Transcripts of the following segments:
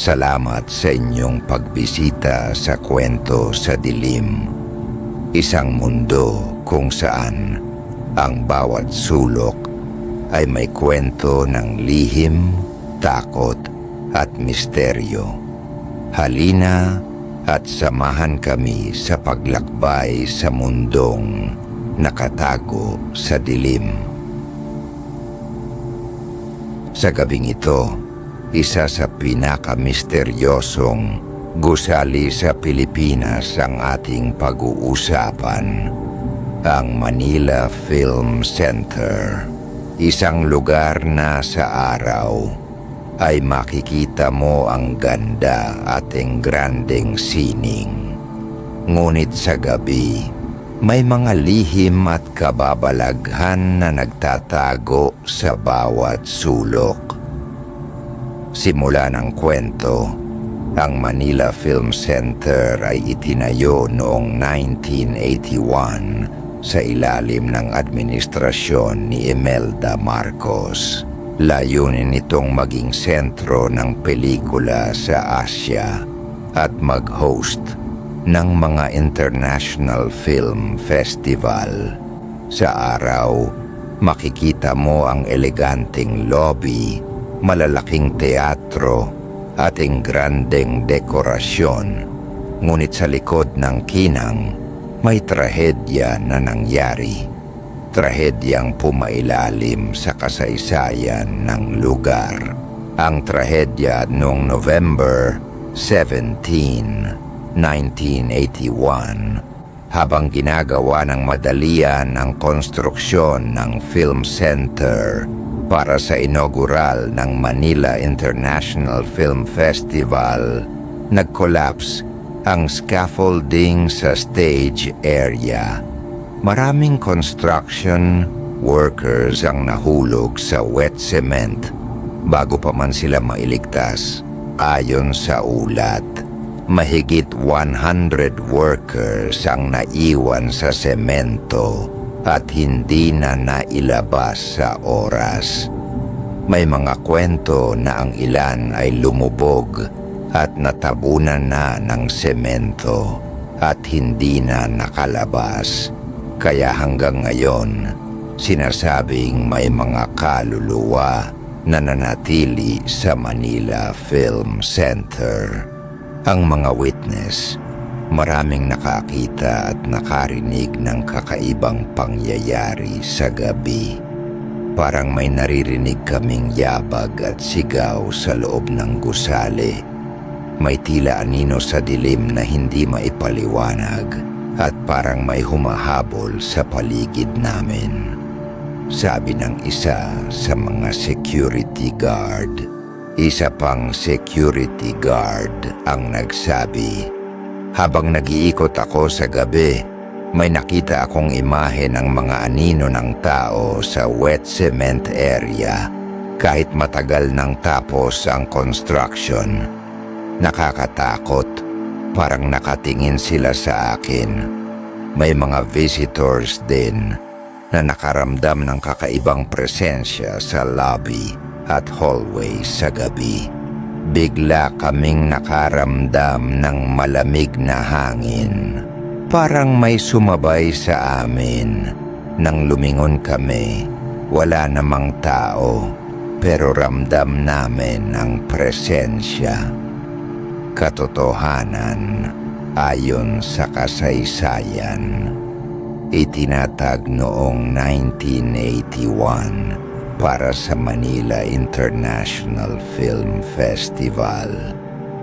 Salamat sa inyong pagbisita sa kwento sa dilim. Isang mundo kung saan ang bawat sulok ay may kwento ng lihim, takot at misteryo. Halina at samahan kami sa paglakbay sa mundong nakatago sa dilim. Sa gabing ito, isa sa pinakamisteryosong gusali sa Pilipinas ang ating pag-uusapan, ang Manila Film Center. Isang lugar na sa araw ay makikita mo ang ganda ating granding sining. Ngunit sa gabi, may mga lihim at kababalaghan na nagtatago sa bawat sulok. Simula ng kwento, ang Manila Film Center ay itinayo noong 1981 sa ilalim ng administrasyon ni Imelda Marcos. Layunin nitong maging sentro ng pelikula sa Asya at mag-host ng mga international film festival. Sa araw, makikita mo ang eleganting lobby, malalaking teatro, ating grandeng dekorasyon. Ngunit sa likod ng kinang, may trahedya na nangyari. Trahedyang pumailalim sa kasaysayan ng lugar. Ang trahedya noong November 17, 1981 habang ginagawa ng madalian ang konstruksyon ng film center para sa inaugural ng Manila International Film Festival, nag-collapse ang scaffolding sa stage area. Maraming construction workers ang nahulog sa wet cement bago pa man sila mailigtas. Ayon sa ulat, mahigit 100 workers ang naiwan sa semento at hindi na nailabas sa oras. May mga kwento na ang ilan ay lumubog at natabunan na ng semento at hindi na nakalabas. Kaya hanggang ngayon, sinasabing may mga kaluluwa na nanatili sa Manila Film Center. Ang mga witness, maraming nakakita at nakarinig ng kakaibang pangyayari sa gabi. Parang may naririnig kaming yabag at sigaw sa loob ng gusali. May tila anino sa dilim na hindi maipaliwanag at parang may humahabol sa paligid namin. Sabi ng isa sa mga security guard. Isa pang security guard ang nagsabi. Habang nag-iikot ako sa gabi, may nakita akong imahe ng mga anino ng tao sa wet cement area kahit matagal nang tapos ang construction. Nakakatakot, parang nakatingin sila sa akin. May mga visitors din na nakaramdam ng kakaibang presensya sa lobby at hallway sa gabi. Bigla kaming nakaramdam ng malamig na hangin. Parang may sumabay sa amin. Nang lumingon kami, wala namang tao, pero ramdam namin ang presensya. Katotohanan ayon sa kasaysayan itinatag noong 1981 para sa Manila International Film Festival.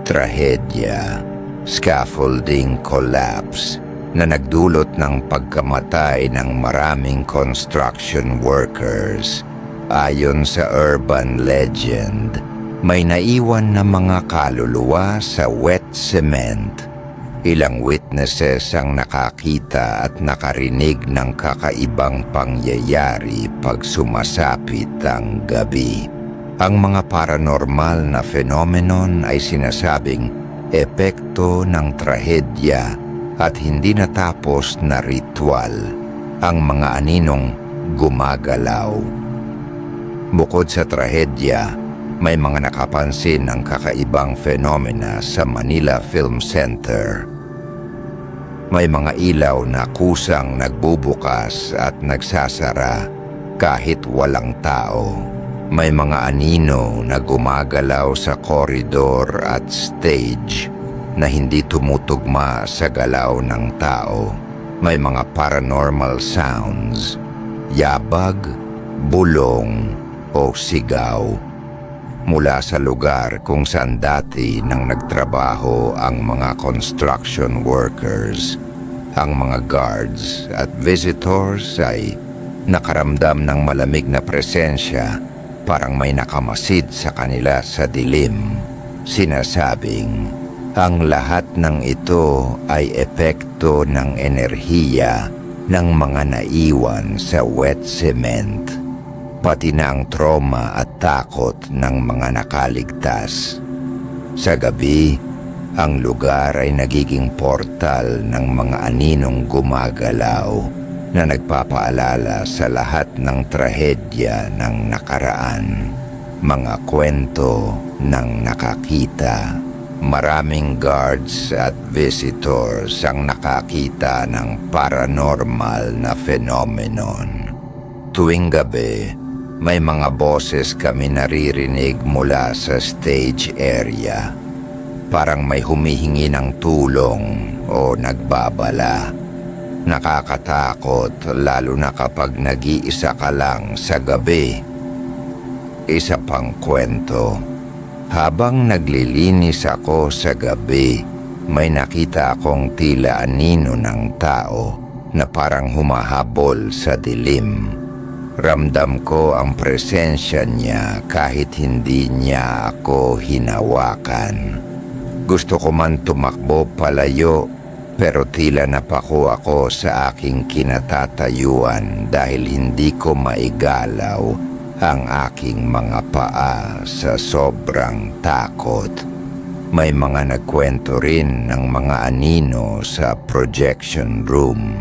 Trahedya, scaffolding collapse na nagdulot ng pagkamatay ng maraming construction workers. Ayon sa urban legend, may naiwan na mga kaluluwa sa wet cement Ilang witnesses ang nakakita at nakarinig ng kakaibang pangyayari pag sumasapit ang gabi. Ang mga paranormal na phenomenon ay sinasabing epekto ng trahedya at hindi natapos na ritual. Ang mga aninong gumagalaw. Bukod sa trahedya, may mga nakapansin ng kakaibang fenomena sa Manila Film Center. May mga ilaw na kusang nagbubukas at nagsasara kahit walang tao. May mga anino na gumagalaw sa koridor at stage na hindi tumutugma sa galaw ng tao. May mga paranormal sounds, yabag, bulong o sigaw mula sa lugar kung saan dati nang nagtrabaho ang mga construction workers. Ang mga guards at visitors ay nakaramdam ng malamig na presensya parang may nakamasid sa kanila sa dilim. Sinasabing, ang lahat ng ito ay epekto ng enerhiya ng mga naiwan sa wet cement pati na ang trauma at takot ng mga nakaligtas. Sa gabi, ang lugar ay nagiging portal ng mga aninong gumagalaw na nagpapaalala sa lahat ng trahedya ng nakaraan, mga kwento ng nakakita. Maraming guards at visitors ang nakakita ng paranormal na phenomenon. Tuwing gabi, may mga boses kami naririnig mula sa stage area. Parang may humihingi ng tulong o nagbabala. Nakakatakot lalo na kapag nag-iisa ka lang sa gabi. Isa pang kwento. Habang naglilinis ako sa gabi, may nakita akong tila anino ng tao na parang humahabol sa dilim. Ramdam ko ang presensya niya kahit hindi niya ako hinawakan. Gusto ko man tumakbo palayo pero tila napako ako sa aking kinatatayuan dahil hindi ko maigalaw ang aking mga paa sa sobrang takot. May mga nagkwento rin ng mga anino sa projection room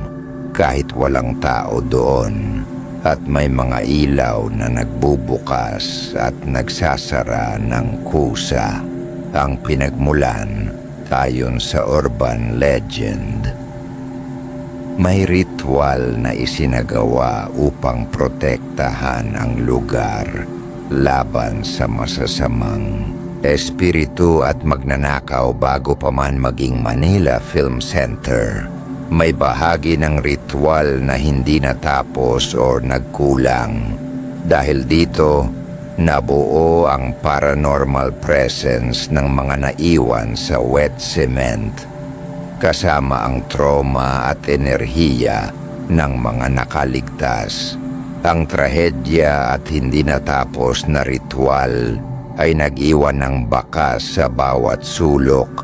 kahit walang tao doon at may mga ilaw na nagbubukas at nagsasara ng kusa ang pinagmulan ayon sa urban legend. May ritual na isinagawa upang protektahan ang lugar laban sa masasamang espiritu at magnanakaw bago pa man maging Manila Film Center. May bahagi ng ritual na hindi natapos o nagkulang. Dahil dito, nabuo ang paranormal presence ng mga naiwan sa wet cement kasama ang trauma at enerhiya ng mga nakaligtas. Ang trahedya at hindi natapos na ritual ay nag-iwan ng bakas sa bawat sulok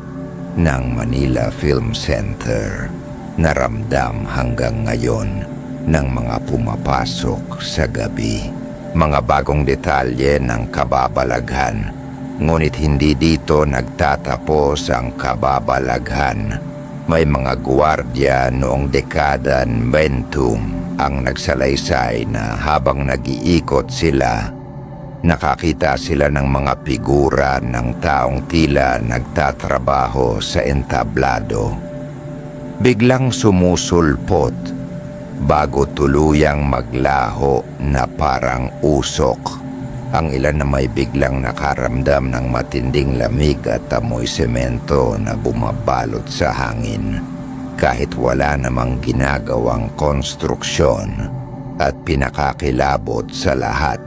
ng Manila Film Center. Naramdam hanggang ngayon ng mga pumapasok sa gabi. Mga bagong detalye ng kababalaghan. Ngunit hindi dito nagtatapos ang kababalaghan. May mga gwardiya noong dekada 20 ang nagsalaysay na habang nag-iikot sila, nakakita sila ng mga figura ng taong tila nagtatrabaho sa entablado. Biglang sumusulpot bago tuluyang maglaho na parang usok. Ang ilan na may biglang nakaramdam ng matinding lamig at amoy semento na bumabalot sa hangin. Kahit wala namang ginagawang konstruksyon at pinakakilabot sa lahat,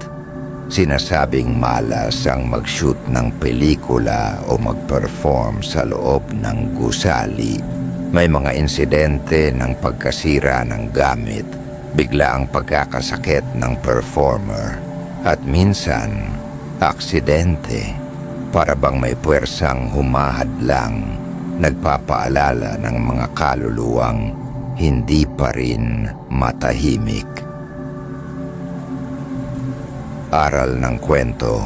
sinasabing malas ang mag-shoot ng pelikula o mag-perform sa loob ng gusali. May mga insidente ng pagkasira ng gamit, bigla ang pagkakasakit ng performer, at minsan, aksidente, para bang may puwersang humahadlang, nagpapaalala ng mga kaluluwang hindi pa rin matahimik. Aral ng kwento,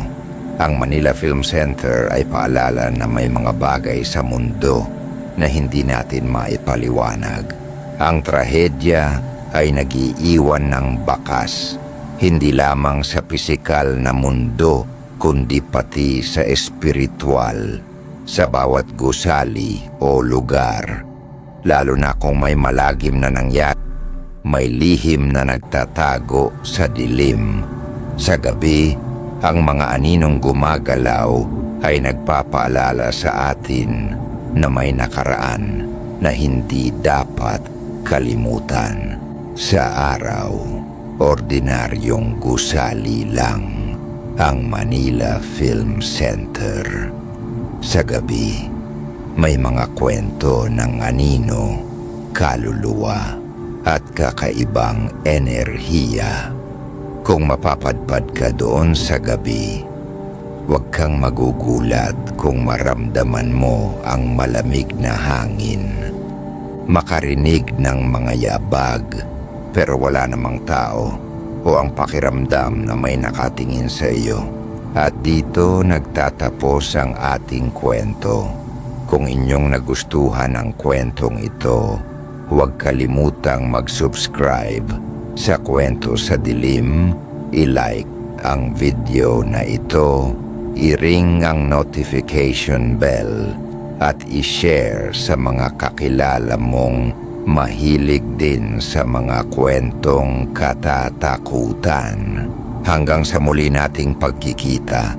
ang Manila Film Center ay paalala na may mga bagay sa mundo na hindi natin maipaliwanag. Ang trahedya ay nagiiwan ng bakas, hindi lamang sa pisikal na mundo, kundi pati sa espiritual, sa bawat gusali o lugar. Lalo na kung may malagim na nangyari, may lihim na nagtatago sa dilim. Sa gabi, ang mga aninong gumagalaw ay nagpapaalala sa atin na may nakaraan na hindi dapat kalimutan. Sa araw, ordinaryong gusali lang ang Manila Film Center. Sa gabi, may mga kwento ng anino, kaluluwa at kakaibang enerhiya. Kung mapapadpad ka doon sa gabi, huwag kang magugulat kung maramdaman mo ang malamig na hangin. Makarinig ng mga yabag pero wala namang tao o ang pakiramdam na may nakatingin sa iyo. At dito nagtatapos ang ating kwento. Kung inyong nagustuhan ang kwentong ito, huwag kalimutang mag-subscribe sa Kwento sa Dilim, i-like ang video na ito, i-ring ang notification bell at i-share sa mga kakilala mong mahilig din sa mga kwentong katatakutan. Hanggang sa muli nating pagkikita,